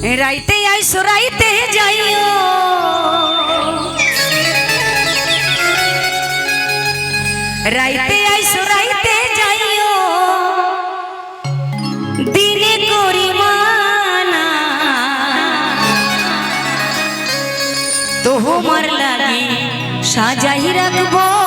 রাইতে আইসো রাইতে যাইও রাইতে আইসো রাইতে যাইও দিনে করি মানা তোমার লাগে সাজাই রাখব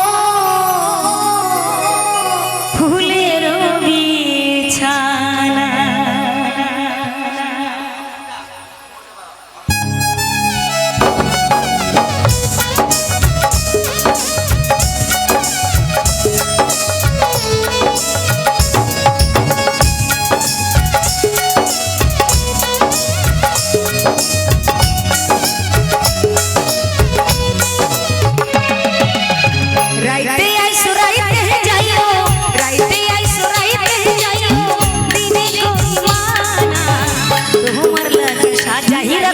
Yeah.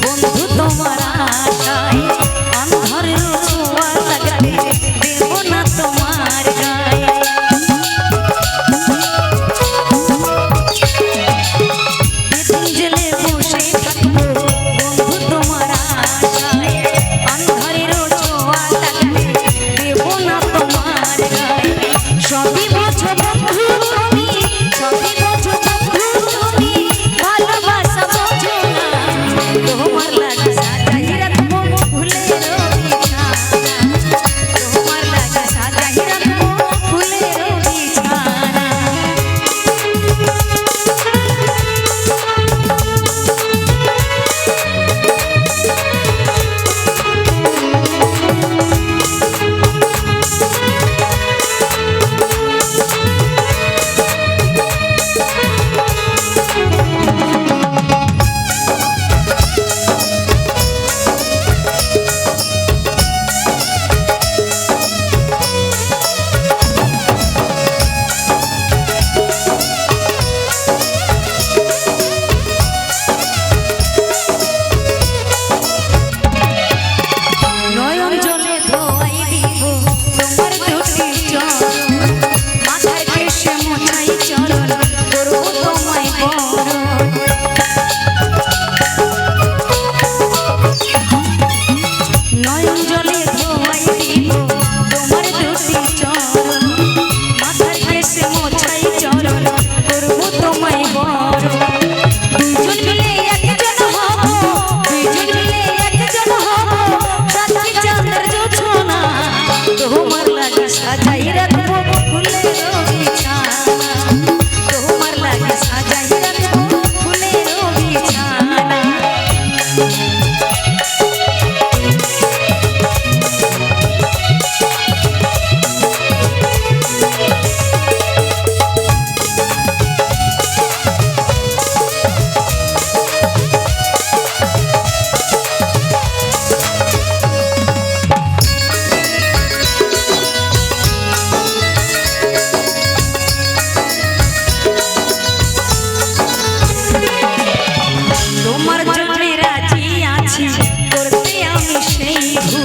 Hola.